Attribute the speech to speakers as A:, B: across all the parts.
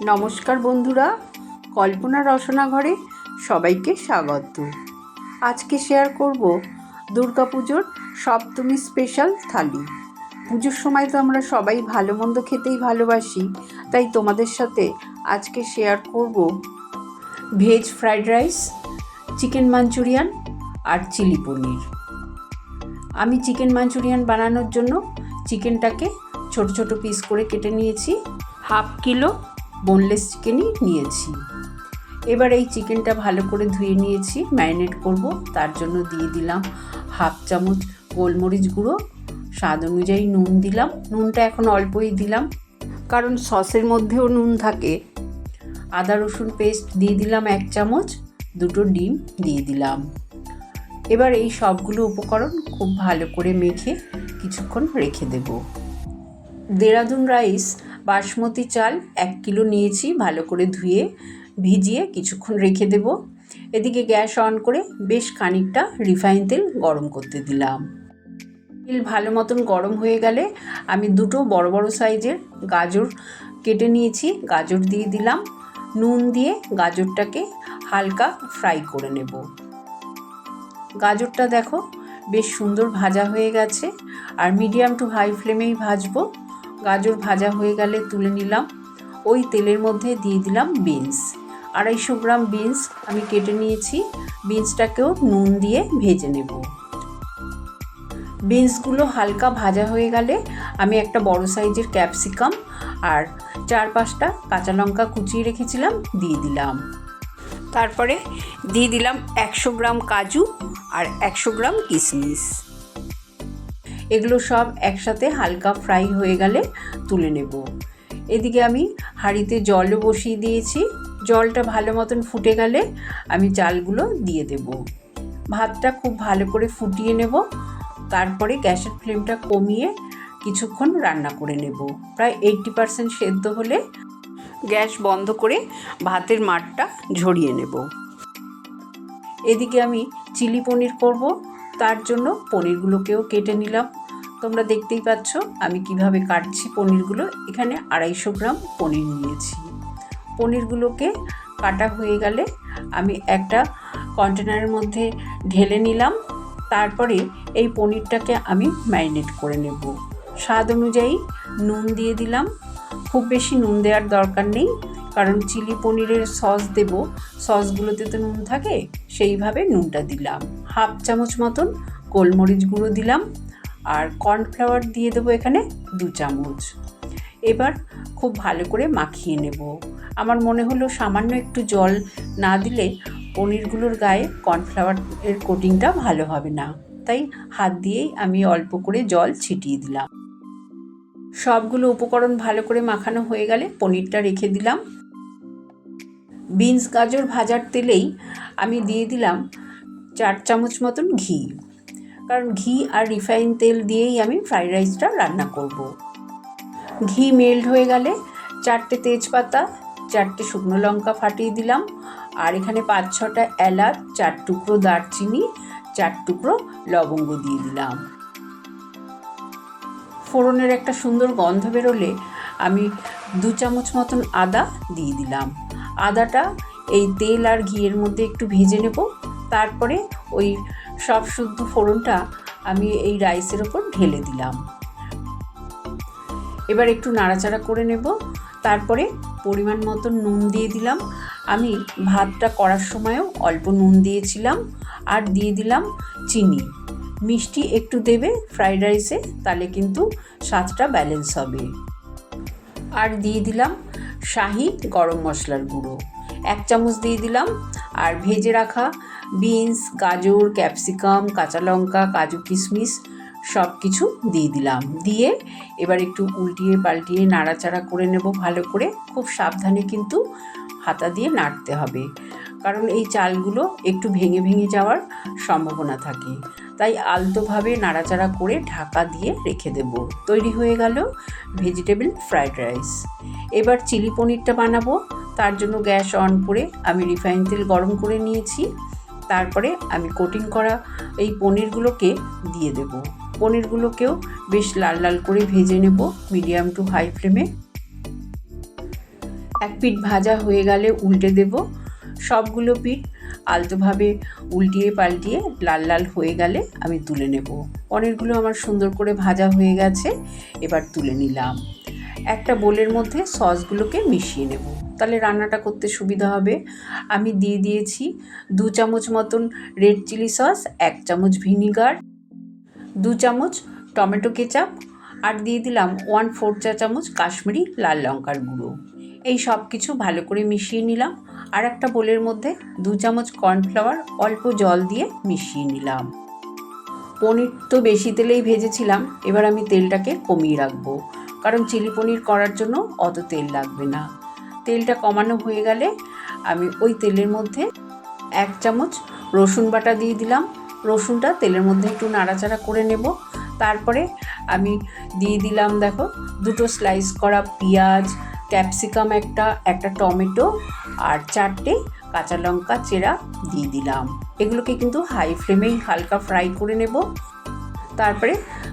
A: নমস্কার বন্ধুরা, কল্পনা রসনা ঘরে সবাইকে স্বাগত। আজকে শেয়ার করব দুর্গাপুজোর সপ্তমী স্পেশাল থালি। পুজোর সময় তো আমরা সবাই ভালো মন্দ খেতেই ভালোবাসি, তাই তোমাদের সাথে আজকে শেয়ার করব veg fried rice chicken manchurian আর চিলি পনির। আমি চিকেন মাঞ্চুরিয়ান বানানোর জন্য চিকেনটাকে ছোট ছোট পিস করে কেটে নিয়েছি হাফ কিলো বোনলেস চিকেনই নিয়েছি। এবার এই চিকেনটা ভালো করে ধুয়ে নিয়েছি ম্যারিনেট করব। তার জন্য দিয়ে দিলাম হাফ চামচ গোলমরিচ গুঁড়ো, স্বাদ অনুযায়ী নুন দিলাম। নুনটা এখন অল্পই দিলাম, কারণ সসের মধ্যেও নুন থাকে। আদা, রসুন পেস্ট দিয়ে দিলাম এক চামচ, দুটো ডিম দিয়ে দিলাম। এবার এই সবগুলো উপকরণ খুব ভালো করে মেখে কিছুক্ষণ রেখে দেব। দেরাদুন রাইস বাসমতি চাল এক কিলো নিয়েছি, ভালো করে ধুয়ে ভিজিয়ে কিছুক্ষণ রেখে দেব। এদিকে গ্যাস অন করে বেশ খানিকটা রিফাইন তেল গরম করতে দিলাম। তেল ভালো মতন গরম হয়ে গেলে আমি দুটো বড় বড় সাইজের গাজর কেটে নিয়েছি, গাজর দিয়ে দিলাম। নুন দিয়ে গাজরটাকে হালকা ফ্রাই করে নেব। গাজরটা দেখো বেশ সুন্দর ভাজা হয়ে গেছে, আর মিডিয়াম টু হাই ফ্লেমেই ভাজবো। গাজর ভাজা হয়ে গেলে তুলে নিলাম। ওই তেলের মধ্যে দিয়ে দিলাম বিনস। আড়াইশো গ্রাম বিনস আমি কেটে নিয়েছি। বিনসটাকেও নুন দিয়ে ভেজে নেব। বিনসগুলো হালকা ভাজা হয়ে গেলে আমি একটা বড় সাইজের ক্যাপসিকাম আর চার পাঁচটা কাঁচা লঙ্কা কুচিয়ে রেখেছিলাম, দিয়ে দিলাম। তারপরে দিয়ে দিলাম একশো গ্রাম কাজু আর একশো গ্রাম কিশমিশ এগুলো সব একসাথে হালকা ফ্রাই হয়ে গেলে তুলে নেব। এদিকে আমি হাঁড়িতে জলও বসিয়ে দিয়েছি। জলটা ভালো মতন ফুটে গেলে আমি চালগুলো দিয়ে দেব। ভাতটা খুব ভালো করে ফুটিয়ে নেব। তারপরে গ্যাসের ফ্লেমটা কমিয়ে কিছুক্ষণ রান্না করে নেব। প্রায় এইটটি পারসেন্ট সেদ্ধ হলে গ্যাস বন্ধ করে ভাতের মাঠটা ঝরিয়ে নেব। এদিকে আমি চিলি পনির করব। তার জন্য পনিরগুলোকেও কেটে নিলাম। তোমরা দেখতেই পাচ্ছ, আমি কীভাবে কাটছি পনিরগুলো। এখানে আড়াইশো গ্রাম পনির নিয়েছি। পনিরগুলোকে কাটা হয়ে গেলে আমি একটা কন্টেনারের মধ্যে ঢেলে নিলাম। তারপরে এই পনিরটাকে আমি ম্যারিনেট করে নেব। স্বাদ অনুযায়ী নুন দিয়ে দিলাম। খুব বেশি নুন দেওয়ার দরকার নেই, কারণ চিলি পনিরের সস দেব। সসগুলোতে তো নুন থাকে, সেইভাবে নুনটা দিলাম। হাফ চামচ মতন গোলমরিচ গুঁড়ো দিলাম আর কর্নফ্লাওয়ার দিয়ে দেবো এখানে দু চামচ। এবার খুব ভালো করে মাখিয়ে নেব। আমার মনে হলো সামান্য একটু জল না দিলে পনিরগুলোর গায়ে কর্নফ্লাওয়ার এর কোটিংটা ভালো হবে না। তাই হাত দিয়েই আমি অল্প করে জল ছিটিয়ে দিলাম। সবগুলো উপকরণ ভালো করে মাখানো হয়ে গেলে পনিরটা রেখে দিলাম। বিনস গাজর ভাজার তেলেই আমি দিয়ে দিলাম চার চামচ মতন ঘি। কারণ ঘি আর রিফাইন তেল দিয়েই আমি ফ্রাইড রাইসটা রান্না করব। ঘি মেল্ট হয়ে গেলে চারটে তেজপাতা, চারটে শুকনো লঙ্কা ফাটিয়ে দিলাম। আর এখানে পাঁচ ছটা এলাচ, চার টুকরো দারচিনি, চার টুকরো লবঙ্গ দিয়ে দিলাম। ফোড়নের একটা সুন্দর গন্ধ বেরোলে আমি দু চামচ মতন আদা দিয়ে দিলাম। আদাটা এই তেল আর ঘিয়ের মধ্যে একটু ভেজে নেব। তারপরে ওই সব শুদ্ধ ফোড়নটা আমি এই রাইসের ওপর ঢেলে দিলাম। এবার একটু নাড়াচাড়া করে নেব। তারপরে পরিমাণ মতো নুন দিয়ে দিলাম। আমি ভাতটা করার সময়ও অল্প নুন দিয়েছিলাম আর দিয়ে দিলাম চিনি। মিষ্টি একটু দেবে ফ্রাইড রাইসে, তাহলে কিন্তু স্বাদটা ব্যালেন্স হবে। আর দিয়ে দিলাম শাহি গরম মশলার গুঁড়ো। এক চামচ দিয়ে দিলাম। আর ভেজে রাখা বিনস, গাজর, ক্যাপসিকাম, কাঁচা লঙ্কা, কাজু কিশমিশ সব কিছু দিয়ে দিলাম। দিয়ে এবার একটু উল্টিয়ে পাল্টিয়ে নাড়াচাড়া করে নেব ভালো করে। খুব সাবধানে কিন্তু হাতা দিয়ে নাড়তে হবে। কারণ এই চালগুলো একটু ভেঙে ভেঙে যাওয়ার সম্ভাবনা থাকে। তাই আলতোভাবে নাড়াচাড়া করে ঢাকা দিয়ে রেখে দেব। তৈরি হয়ে গেল ভেজিটেবল ফ্রাইড রাইস। এবার চিলি পনিরটা বানাবো। তার জন্য গ্যাস অন করে আমি রিফাইন তেল গরম করে নিয়েছি। তারপরে আমি কোটিং করা এই পনিরগুলোকে দিয়ে দেব। পনিরগুলোকেও বেশ লাল লাল করে ভেজে নেব মিডিয়াম টু হাই ফ্লেমে এক পিঠ ভাজা হয়ে গেলে উল্টে দেব। সবগুলো পিঠ আলতোভাবে উল্টিয়ে পাল্টিয়ে লাল লাল হয়ে গেলে আমি তুলে নেব। পনিরগুলো আমার সুন্দর করে ভাজা হয়ে গেছে, এবার তুলে নিলাম। একটা বোলের মধ্যে সসগুলোকে মিশিয়ে নেব। তাহলে রান্নাটা করতে সুবিধা হবে। আমি দিয়ে দিয়েছি দু চামচ মতন রেড চিলি সস, এক চামচ ভিনিগার, দু চামচ টমেটো কেচাপ আর দিয়ে দিলাম ওয়ান ফোর চা চামচ কাশ্মীরি লাল লঙ্কার গুঁড়ো। এই সব কিছু ভালো করে মিশিয়ে নিলাম আর একটা বোলের মধ্যে দু চামচ কর্নফ্লাওয়ার অল্প জল দিয়ে মিশিয়ে নিলাম। পনির তো বেশি তেলেই ভেজেছিলাম, এবার আমি তেলটাকে কমিয়ে রাখব, কারণ চিলি পনির করার জন্য অত তেল লাগবে না। তেলটা কমানো হয়ে গেলে আমি ওই তেলের মধ্যে এক চামচ রসুন বাটা দিয়ে দিলাম। রসুনটা তেলের মধ্যে একটু নাড়াচাড়া করে নেব। তারপরে আমি দিয়ে দিলাম, দেখো, দুটো স্লাইস করা পেঁয়াজ, ক্যাপসিকাম একটা একটা টমেটো আর চারটে কাঁচা লঙ্কা চেরা দিয়ে দিলাম। এগুলোকে কিন্তু হাই ফ্লেমেই হালকা ফ্রাই করে নেব। তারপরে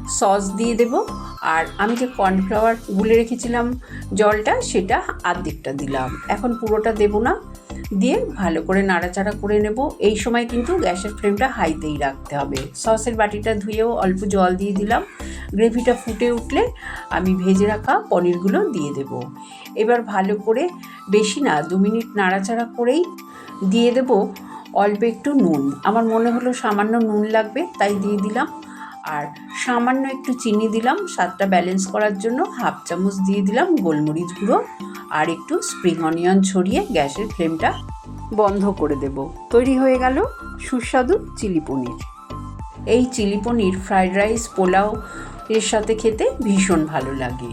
A: সস দিয়ে দেব। আর আমি যে কর্নফ্লাওয়ার গুলে রেখেছিলাম জলটা, সেটা আর্ধেকটা দিলাম। এখন পুরোটা দেব না, দিয়ে ভালো করে নাড়াচাড়া করে নেব। এই সময় কিন্তু গ্যাসের ফ্লেমটা হাইতেই রাখতে হবে। সসের বাটিটা ধুয়েও অল্প জল দিয়ে দিলাম। গ্রেভিটা ফুটে উঠলে আমি ভেজে রাখা পনিরগুলো দিয়ে দেব। এবার ভালো করে বেশি না, দু মিনিট নাড়াচাড়া করেই দিয়ে দেব অল্প একটু নুন। আমার মনে হলো সামান্য নুন লাগবে, তাই দিয়ে দিলাম। আর সামান্য একটু চিনি দিলাম, স্বাদটা ব্যালেন্স করার জন্য হাফ চামচ দিয়ে দিলাম গোলমরিচ গুঁড়ো আর একটু স্প্রিং অনিয়ন ছড়িয়ে গ্যাসের ফ্লেমটা বন্ধ করে দেব। তৈরি হয়ে গেল সুস্বাদু চিলি পনির। এই chilli paneer fried rice pulao এর সাথে খেতে ভীষণ ভালো লাগে।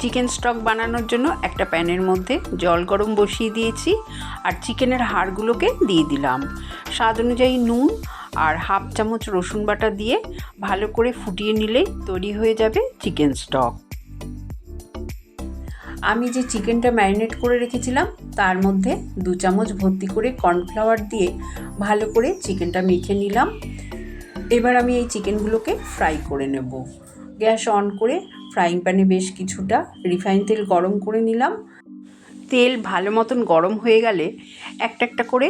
A: চিকেন স্টক বানানোর জন্য একটা প্যানের মধ্যে জল গরম বসিয়ে দিয়েছি আর চিকেনের হাড়গুলোকে দিয়ে দিলাম। স্বাদ অনুযায়ী নুন আর হাফ চামচ রসুন বাটা দিয়ে ভালো করে ফুটিয়ে নিলেই তৈরি হয়ে যাবে চিকেন স্টক। আমি যে চিকেনটা ম্যারিনেট করে রেখেছিলাম, তার মধ্যে দু চামচ ভর্তি করে কর্নফ্লাওয়ার দিয়ে ভালো করে চিকেনটা মেখে নিলাম। এবার আমি এই চিকেনগুলোকে ফ্রাই করে নেব। গ্যাস অন করে ফ্রাইং প্যানে বেশ কিছুটা রিফাইন তেল গরম করে নিলাম। তেল ভালো মতন গরম হয়ে গেলে একটা একটা করে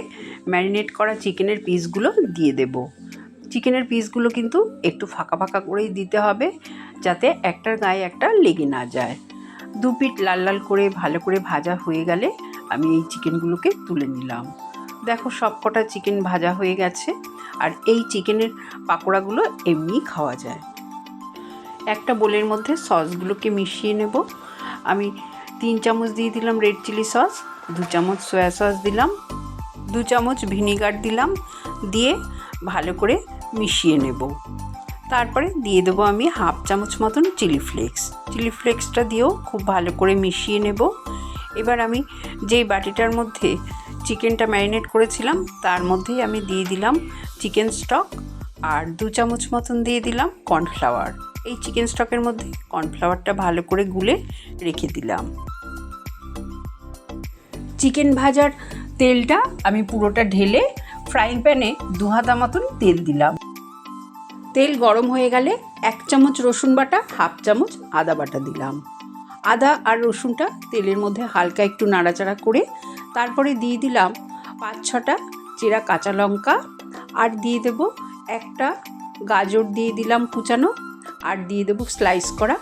A: ম্যারিনেট করা চিকেনের পিসগুলো দিয়ে দেব। চিকেনের পিসগুলো কিন্তু একটু ফাঁকা ফাঁকা করেই দিতে হবে যাতে একটার গায়ে একটা লেগে না যায়। দু পিঠ লাল লাল করে ভালো করে ভাজা হয়ে গেলে আমি এই চিকেনগুলোকে তুলে নিলাম। দেখো সব কটা চিকেন ভাজা হয়ে গেছে আর এই চিকেনের পাকোড়াগুলো এমনি খাওয়া যায়। একটা বোলের মধ্যে সসগুলোকে মিশিয়ে নেব। আমি তিন চামচ দিয়ে দিলাম রেড চিলি সস দু চামচ সয়া সস দিলাম, দু চামচ ভিনিগার দিলাম, দিয়ে ভালো করে মিশিয়ে নেব। তারপরে দিয়ে দেবো আমি হাফ চামচ মতন চিলি ফ্লেক্স চিলি ফ্লেক্সটা দিয়েও খুব ভালো করে মিশিয়ে নেব। এবার আমি যেই বাটিটার মধ্যে চিকেনটা ম্যারিনেট করেছিলাম, তার মধ্যেই আমি দিয়ে দিলাম চিকেন স্টক, আর দু চামচ মতন দিয়ে দিলাম কর্নফ্লাওয়ার এই চিকেন স্টকের মধ্যে কর্নফ্লাওয়ারটা ভালো করে গুলে রেখে দিলাম। চিকেন ভাজার তেলটা আমি পুরোটা ঢেলে ফ্রাইং প্যানে দু হাতা মতন তেল দিলাম। তেল গরম হয়ে গেলে এক চামচ রসুন বাটা, হাফ চামচ আদা বাটা দিলাম। আদা আর রসুনটা তেলের মধ্যে হালকা একটু নাড়াচাড়া করে তারপরে দিয়ে দিলাম পাঁচ ছটা চেরা কাঁচা লঙ্কা। আর দিয়ে দেব একটা গাজর দিয়ে দিলাম কুচানো আর দিয়ে দেবো স্লাইস করা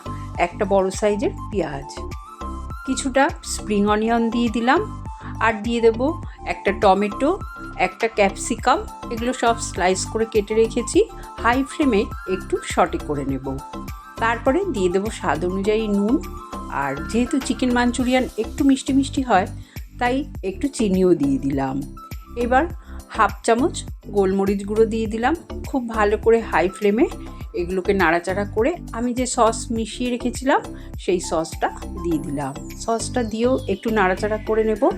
A: একটা বড় সাইজের পেঁয়াজ। কিছুটা স্প্রিং অনিয়ন দিয়ে দিলাম আর দিয়ে দেবো একটা টমেটো, একটা ক্যাপসিকাম এগুলো সব স্লাইস করে কেটে রেখেছি হাই ফ্লেমে একটু সটে করে নেব। তারপরে দিয়ে দেবো স্বাদ অনুযায়ী নুন আর যেহেতু চিকেন মাঞ্চুরিয়ান একটু মিষ্টি মিষ্টি হয়, তাই একটু চিনিও দিয়ে দিলাম। এবার হাফ চামচ গোলমরিচ গুঁড়ো দিয়ে দিলাম, খুব ভালো করে হাই ফ্লেমে এগুলোকে নাড়াচাড়া করে আমি যে সস মিশিয়ে রেখেছিলাম, সেই সসটা দিয়ে দিলাম। সসটা দিয়েও একটু নাড়াচাড়া করে নেব।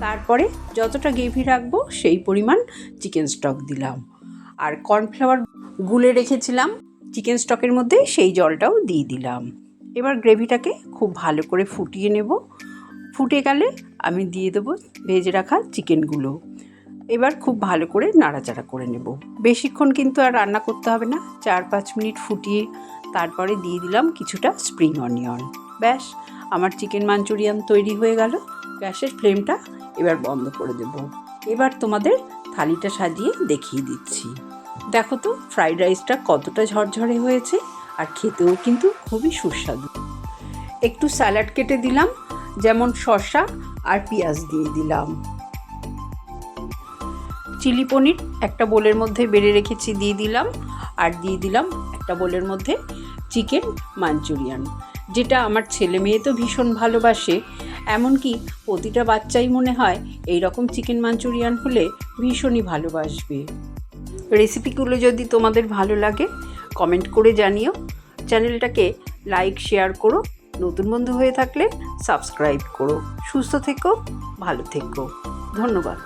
A: তারপরে যতটা গ্রেভি রাখব, সেই পরিমাণ চিকেন স্টক দিলাম। আর কর্নফ্লাওয়ার গুলে রেখেছিলাম চিকেন স্টকের মধ্যে, সেই জলটাও দিয়ে দিলাম। এবার গ্রেভিটাকে খুব ভালো করে ফুটিয়ে নেব। ফুটে গেলে আমি দিয়ে দেবো ভেজে রাখা চিকেনগুলো। এবার খুব ভালো করে নাড়াচাড়া করে নেব। বেশিক্ষণ কিন্তু আর রান্না করতে হবে না। চার পাঁচ মিনিট ফুটিয়ে তারপরে দিয়ে দিলাম কিছুটা স্প্রিং অনিয়ন ব্যাস, আমার চিকেন মাঞ্চুরিয়ান তৈরি হয়ে গেল। গ্যাসের ফ্লেমটা এবার বন্ধ করে দেব। এবার তোমাদের থালিটা সাজিয়ে দেখিয়ে দিচ্ছি। দেখো তো ফ্রাইড রাইসটা কতটা ঝরঝরে হয়েছে আর খেতেও কিন্তু খুবই সুস্বাদু। একটু স্যালাড কেটে দিলাম, যেমন শসা আর পেঁয়াজ দিয়ে দিলাম। চিলি পনির, একটা বোলের মধ্যে বেড়ে রেখেছি, দিয়ে দিলাম। আর দিয়ে দিলাম একটা বোলের মধ্যে চিকেন মাঞ্চুরিয়ান, যেটা আমার ছেলে মেয়ে তো ভীষণ ভালোবাসে। এমনকি প্রতিটা বাচ্চাই মনে হয় এই রকম চিকেন মাঞ্চুরিয়ান হলে ভীষণই ভালোবাসবে। রেসিপিগুলো যদি তোমাদের ভালো লাগে, কমেন্ট করে জানিও। চ্যানেলটাকে লাইক, শেয়ার করো। নতুন বন্ধু হয়ে থাকলে সাবস্ক্রাইব করো। সুস্থ থেকো, ভালো থেকো। ধন্যবাদ।